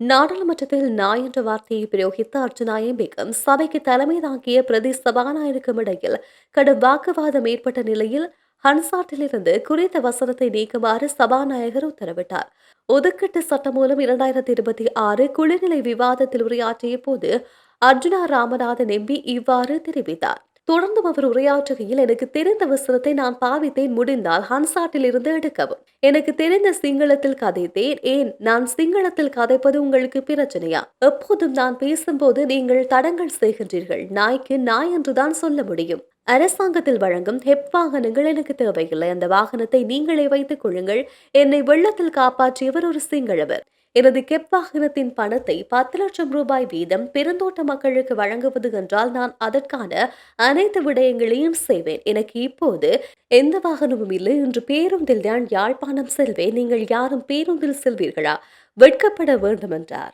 நாடாளுமன்றத்தில் நாய் என்ற வார்த்தையை பிரயோகித்த அர்ஜுனா பேகம் சபைக்கு தலைமை தாங்கிய பிரதி சபாநாயகருக்கும் இடையில் கடும் வாக்குவாதம் ஏற்பட்ட நிலையில் ஹன்சாட்டிலிருந்து குறித்த வசனத்தை நீக்குமாறு சபாநாயகர் உத்தரவிட்டார். ஒதுக்கீட்டு சட்டம் மூலம் இரண்டாயிரத்தி இருபத்தி ஆறு குளிர்நிலை விவாதத்தில் உரையாற்றிய போது அர்ஜுனா ராமநாதன் எம்பி இவ்வாறு தெரிவித்தார். தொடர்ந்தும் அவர் உரையாற்றுகையில் எனக்கு தெரிந்த வசனத்தை நான் பாவித்தேன் முடிந்தால் ஹன்சாட்டில் இருந்து எடுக்கவும். எனக்கு தெரிந்த சிங்களத்தில் கதைத்தேன் ஏன் நான் சிங்களத்தில் கதைப்பது உங்களுக்கு பிரச்சனையா? எப்போதும் நான் பேசும்போது நீங்கள் தடங்கள் செய்கின்றீர்கள் நாய்க்கு நாய் என்றுதான் சொல்ல முடியும். அரசாங்கத்தில் வழங்கும் ஹெப் வாகனங்கள் எனக்கு தேவையில்லை. அந்த வாகனத்தை நீங்களே வைத்துக் கொள்ளுங்கள். என்னை வெள்ளத்தில் காப்பாற்றியவர் ஒரு சிங்களவர். எனது கெப் வாகனத்தின் பணத்தை பத்து லட்சம் ரூபாய் வீதம் பெருந்தோட்ட மக்களுக்கு வழங்குவது என்றால் நான் அதற்கான அனைத்து விடயங்களையும் செய்வேன். எனக்கு இப்போது எந்த வாகனமும் இல்லை இன்று பேருந்தில் தான் யாழ்ப்பாணம் செல்வேன். நீங்கள் யாரும் பேருந்தில் செல்வீர்களா? வெட்கப்பட வேண்டும் என்றார்